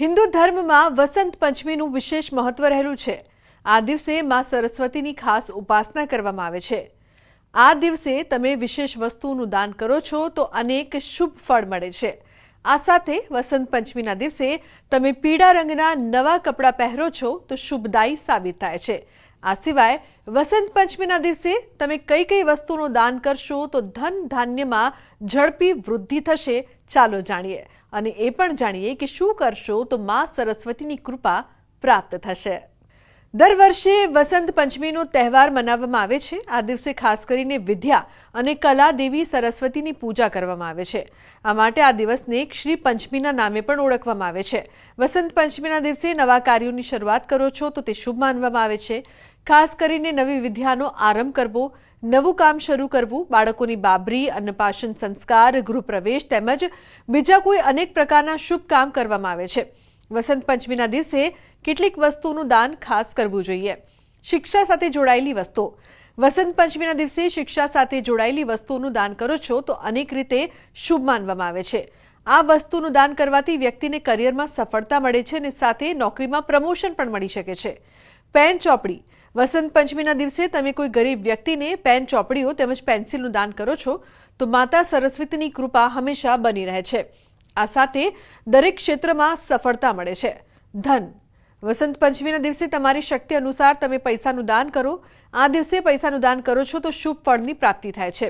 હિન્દુ ધર્મમાં વસંત પંચમીનું વિશેષ મહત્વ રહેલું છે. આ દિવસે માં સરસ્વતીની ખાસ ઉપાસના કરવામાં આવે છે. આ દિવસે તમે વિશેષ વસ્તુનું દાન કરો છો તો અનેક શુભ ફળ મળે છે. આ સાથે વસંત પંચમીના દિવસે તમે પીળા રંગના નવા કપડાં પહેરો છો તો શુભદાયી સાબિત થાય છે. આ સિવાય વસંત પંચમીના દિવસે તમે કઈ કઈ વસ્તુનું દાન કરશો તો ધન ધાન્યમાં ઝડપી વૃદ્ધિ થશે. ચાલો જાણીએ. અને એ પણ જાણીએ કે શું કરશો તો મા સરસ્વતીની કૃપા પ્રાપ્ત થશે. દર વર્ષે વસંત પંચમીનો તહેવાર મનાવવામાં આવે છે. આ દિવસે ખાસ કરીને વિદ્યા અને કલા દેવી સરસ્વતીની પૂજા કરવામાં આવે છે. આ માટે આ દિવસને શ્રી પંચમીના નામે પણ ઓળખવામાં આવે છે. વસંત પંચમીના દિવસે નવા કાર્યોની શરૂઆત કરો છો તો તે શુભ માનવામાં આવે છે. ખાસ કરીને નવી વિદ્યાનો આરંભ કરવો, નવું કામ શરૂ કરવું, બાળકોની બાબરી, અન્નપાશન સંસ્કાર, ગૃહપ્રવેશ તેમજ બીજા કોઈ અનેક પ્રકારના શુભ કામ કરવામાં આવે છે. વસંત પંચમીના દિવસે કેટલીક વસ્તુનું દાન ખાસ કરવું જોઈએ. શિક્ષા સાથે જોડાયેલી વસ્તુઓ. વસંત પંચમીના દિવસે શિક્ષા સાથે જોડાયેલી વસ્તુઓનું દાન કરો છો તો અનેક રીતે શુભ માનવામાં આવે છે. આ વસ્તુનું દાન કરવાથી વ્યક્તિને કરિયરમાં સફળતા મળે છે અને સાથે નોકરીમાં પ્રમોશન પણ મળી શકે છે. પેન ચોપડી. વસંત પંચમીના દિવસે તમે કોઈ ગરીબ વ્યક્તિને પેન ચોપડીઓ તેમજ પેન્સિલનું દાન કરો છો તો માતા સરસ્વતીની કૃપા હંમેશા બની રહે છે. આ સાથે દરેક ક્ષેત્રમાં સફળતા મળે છે. ધન. વસંત પંચમીના દિવસે તમારી શક્તિ અનુસાર તમે પૈસાનું દાન કરો. આ દિવસે પૈસાનું દાન કરો છો તો શુભ ફળની પ્રાપ્તિ થાય છે.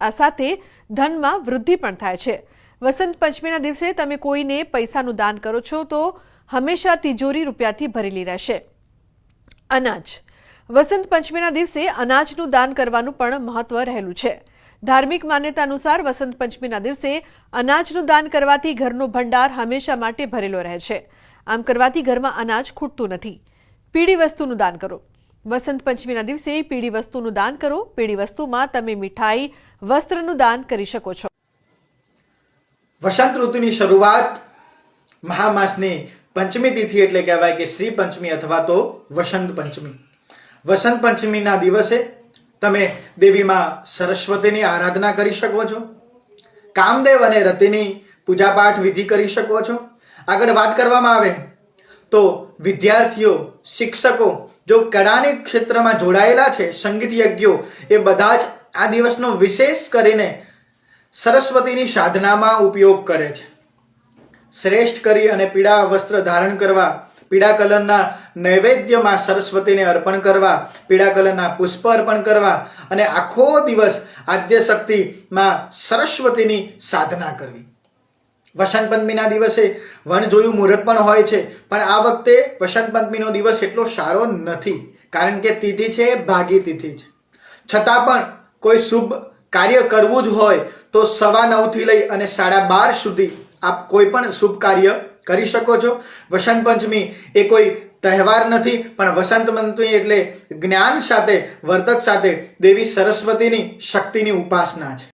આ સાથે ધનમાં વૃદ્ધિ પણ થાય છે. વસંત પંચમીના દિવસે તમે કોઈને પૈસાનું દાન કરો છો તો હંમેશા તિજોરી રૂપિયાથી ભરેલી રહેશે. અનાજ. વસંત પંચમીના દિવસે અનાજનું દાન કરવાનું પણ મહત્વ રહેલું છે. ધાર્મિક માન્યતા અનુસાર વસંત પંચમીના દિવસે અનાજનું દાન કરવાથી ઘરનો ભંડાર હંમેશા માટે ભરેલો રહે છે. આમ કરવાથી ઘરમાં અનાજ ખૂટતું નથી. પીળી વસ્તુનું દાન કરો. વસંત પંચમીના દિવસે પીળી વસ્તુનું દાન કરો. પીળી વસ્તુમાં તમે મીઠાઈ, વસ્ત્રનું દાન કરી શકો છો. વસંત ઋતુની શરૂઆત મહામાસની પંચમી તિથિ એટલે કહેવાય કે શ્રી પંચમી અથવા તો વસંત પંચમી. વસંત પંચમીના દિવસે તમે દેવીમાં સરસ્વતીની આરાધના કરી શકો છો. કામદેવ અને રતિની પૂજાપાઠ વિધિ કરી શકો છો. આગળ વાત કરવામાં આવે તો વિદ્યાર્થીઓ, શિક્ષકો જો કળાની ક્ષેત્રમાં જોડાયેલા છે, સંગીત યજ્ઞો, એ બધા જ આ દિવસનો વિશેષ કરીને સરસ્વતીની સાધનામાં ઉપયોગ કરે છે. શ્રેષ્ઠ કરી અને પીળા વસ્ત્ર ધારણ કરવા, પીળા કલરના નૈવેદ્યમાં સરસ્વતીને અર્પણ કરવા, પીળા કલરના પુષ્પ અર્પણ કરવા અને આખો દિવસ આદ્ય શક્તિમાં સરસ્વતીની સાધના કરવી. વસંત પંચમીના દિવસે વણ જોયું મુહૂર્ત પણ હોય છે. પણ આ વખતે વસંત પંચમીનો દિવસ એટલો સારો નથી. કારણ કે તિથિ છે, ભાગી તિથિ છે. છતાં પણ કોઈ શુભ કાર્ય કરવું જ હોય તો સવા નવથી લઈ અને સાડા બાર સુધી આપ કોઈ પણ શુભ કાર્ય કરી શકો છો. વસંત પંચમી એ કોઈ તહેવાર નથી, પણ વસંત પંચમી એટલે જ્ઞાન સાથે, વર્તક સાથે દેવી સરસ્વતીની શક્તિની ઉપાસના છે.